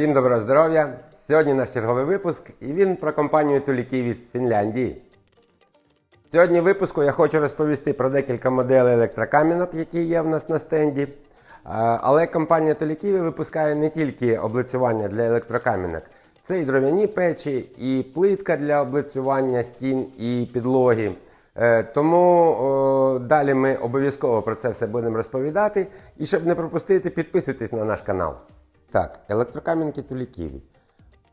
Всім доброго здоров'я! Сьогодні наш черговий випуск, і він про компанію Туліків із Фінляндії. Сьогодні в випуску я хочу розповісти про декілька моделей електрокамінок, які є в нас на стенді. Але компанія Толіківі випускає не тільки облицювання для електрокамінок, це і дров'яні печі, і плитка для облицювання стін і підлоги. Е, Тому далі ми обов'язково про це все будемо розповідати. І щоб не пропустити, підписуйтесь на наш канал. Так, електрокам'янки Туліківі.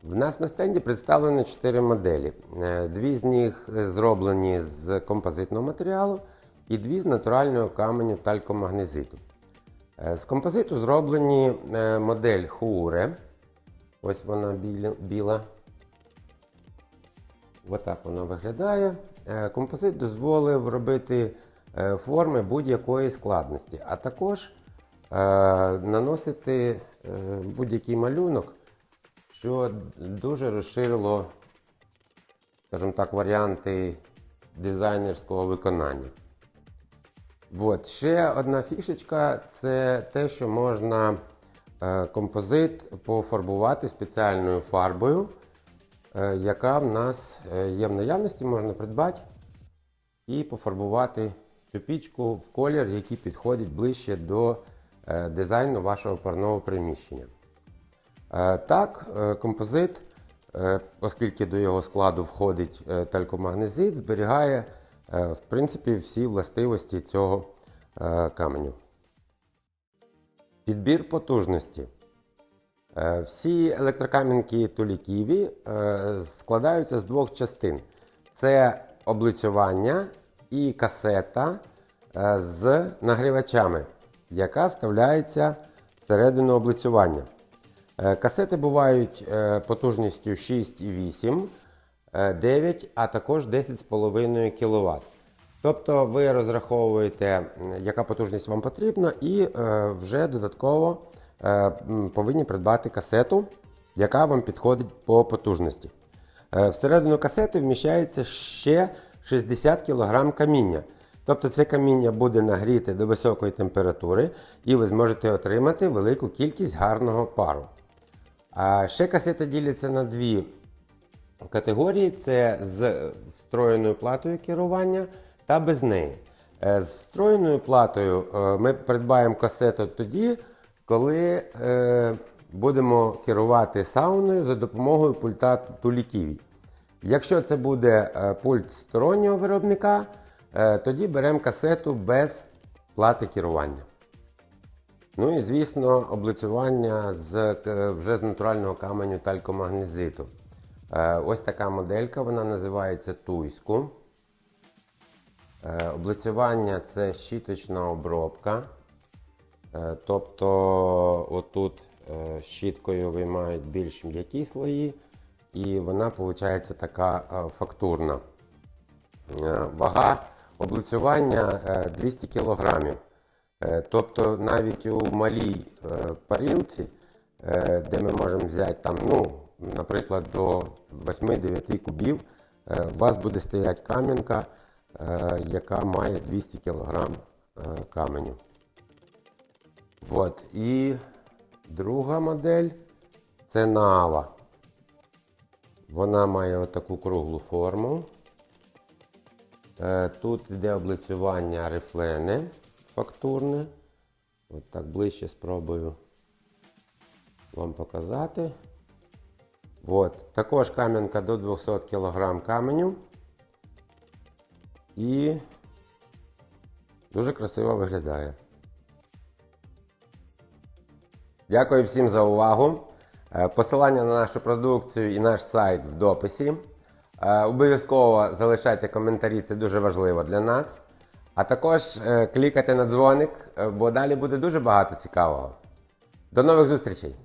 В нас на стенді представлено 4 моделі. Е, Дві з них зроблені з композитного матеріалу і дві з натурального каменю талькомагнезиту. Е, З композиту зроблені е, модель Хуре. Ось вона біла. Отак вона виглядає. Композит дозволив робити форми будь-якої складності, а також наносити будь-який малюнок, що дуже розширило, скажімо так, варіанти дизайнерського виконання. От. Ще одна фішечка це те, що можна е, композит пофарбувати спеціальною фарбою, е, яка в нас е, є в наявності, можна придбати і пофарбувати цю пічку в колір, який підходить ближче до е, дизайну вашого парного приміщення. Е, Так, е, композит, е, оскільки до його складу входить е, талькомагнезит, зберігає е, в принципі всі властивості цього е, каменю. Підбір потужності. Е, Всі електрокам'янки Туліківі е, складаються з двох частин: це облицювання і касета е, з нагрівачами, яка вставляється всередину облицювання. Е, Касети бувають е, потужністю 6,8, е, 9, а також 10,5 кВт. Тобто ви розраховуєте, яка потужність вам потрібна, і е, вже додатково е, повинні придбати касету, яка вам підходить по потужності. Е, Всередину касети вміщається ще 60 кг каміння. Тобто це каміння буде нагріте до високої температури, і ви зможете отримати велику кількість гарного пару. А ще касети діляться на дві категорії: це з встроєною платою керування та без неї. Е, З встроєною платою е, ми придбаємо касету тоді, коли е, будемо керувати сауною за допомогою пульта Туліківі. Якщо це буде пульт стороннього виробника, тоді беремо касету без плати керування. Ну і звісно, облицювання з, е, вже з натурального каменю талькомагнезиту. Е, Ось така моделька, вона називається Туйську. Е, Облицювання це щіточна обробка. Е, Тобто отут е, щіткою виймають більш м'які слої, і вона виходить така е, фактурна. Е, Вага облицювання е, 200 кг. Тобто навіть у малій е, парілці, е, де ми можемо взяти там, ну, наприклад, до 8-9 кубів, е, у вас буде стояти кам'янка, е, яка має 200 кг е, каменю. От. І друга модель це Наава. Вона має отаку круглу форму. Е, Тут йде облицювання рифлене фактурне. От так ближче спробую вам показати. От. Також кам'янка до 200 кг каменю. І дуже красиво виглядає. Дякую всім за увагу. Е, Посилання на нашу продукцію і наш сайт в дописі. Е, Обов'язково залишайте коментарі, це дуже важливо для нас. А також е, клікайте на дзвоник, е, бо далі буде дуже багато цікавого. До нових зустрічей!